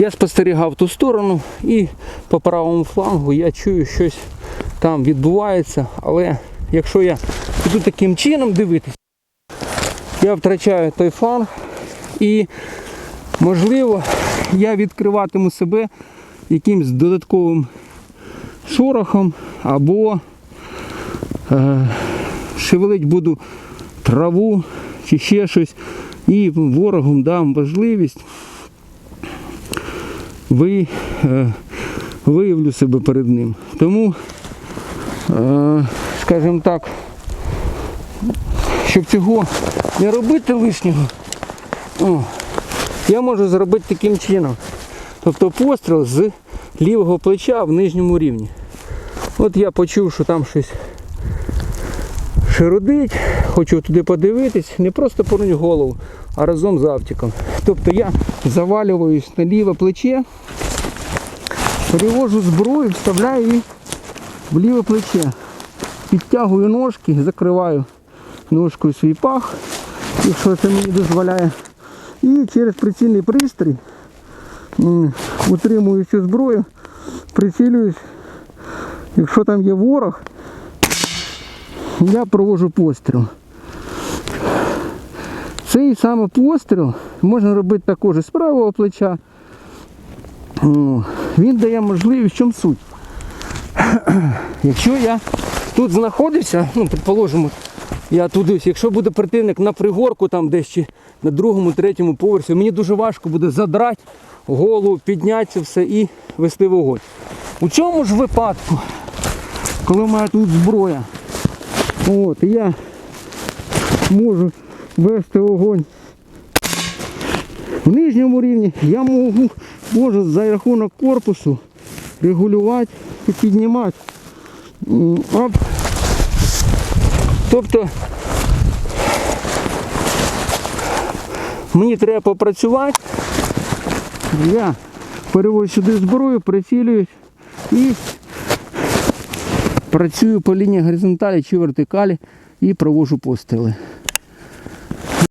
Я спостерігав ту сторону і по правому флангу я чую, щось там відбувається, але якщо я буду таким чином дивитися, я втрачаю той фланг і можливо я відкриватиму себе якимсь додатковим шорохом або е, шевелить буду траву чи ще щось. І ворогам дам можливість ви, е, виявлю себе перед ним. Тому, е, скажімо так, щоб цього не робити лишнього, о, я можу зробити таким чином. Тобто постріл з лівого плеча в нижньому рівні. От я почув, що там щось широдить, хочу туди подивитись, не просто порнуть голову, а разом з автиком. Тобто я завалююсь на ліве плече, перевожу зброю, вставляю її в ліве плече. Підтягую ножки, закриваю ножкою свій пах, якщо це мені дозволяє. І через прицільний пристрій утримую цю зброю, прицілююсь. Якщо там є ворог, я провожу постріл. Цей саме постріл можна робити також з правого плеча. Він дає можливість, в чому суть. Якщо я тут знаходився, ну, предположимо, я туди, якщо буде противник на пригорку, там десь чи на другому, третьому поверсі, мені дуже важко буде задрати голову, піднятися все і вести вогонь. У цьому ж випадку, коли в мене тут зброя, от, я можу вести вогонь в нижньому рівні, я можу, можу за рахунок корпусу регулювати і піднімати. Оп. Тобто мені треба попрацювати. Я переводжу сюди зброю, прицілююсь і працюю по лінії горизонталі чи вертикалі і провожу постріли.